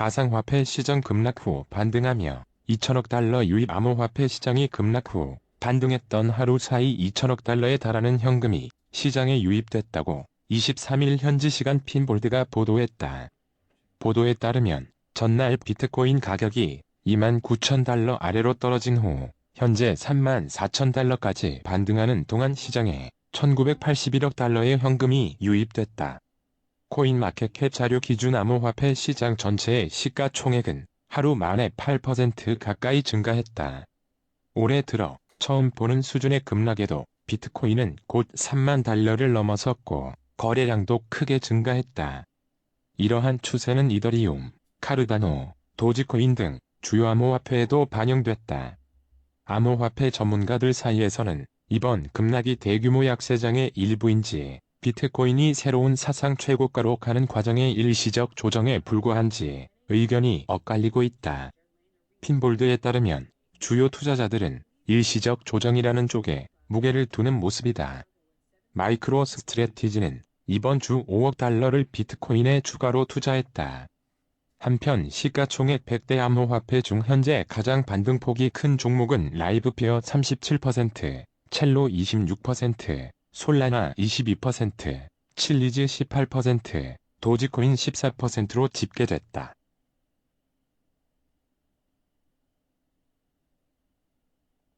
가상화폐 시장 급락 후 반등하며 2천억 달러 유입 암호화폐 시장이 급락 후 반등했던 하루 사이 2천억 달러에 달하는 현금이 시장에 유입됐다고 23일 현지 시간 핀볼드가 보도했다. 보도에 따르면 전날 비트코인 가격이 2만 9천 달러 아래로 떨어진 후 현재 3만 4천 달러까지 반등하는 동안 시장에 1981억 달러의 현금이 유입됐다. 코인마켓캡 자료 기준 암호화폐 시장 전체의 시가총액은 하루 만에 8% 가까이 증가했다. 올해 들어 처음 보는 수준의 급락에도 비트코인은 곧 3만 달러를 넘어섰고 거래량도 크게 증가했다. 이러한 추세는 이더리움, 카르다노, 도지코인 등 주요 암호화폐에도 반영됐다. 암호화폐 전문가들 사이에서는 이번 급락이 대규모 약세장의 일부인지 비트코인이 새로운 사상 최고가로 가는 과정의 일시적 조정에 불과한지 의견이 엇갈리고 있다. 핀볼드에 따르면 주요 투자자들은 일시적 조정이라는 쪽에 무게를 두는 모습이다. 마이크로 스트레티지는 이번 주 5억 달러를 비트코인에 추가로 투자했다. 한편 시가총액 100대 암호화폐 중 현재 가장 반등폭이 큰 종목은 라이브페어 37%, 첼로 26%, 솔라나 22%, 칠리즈 18%, 도지코인 14%로 집계됐다.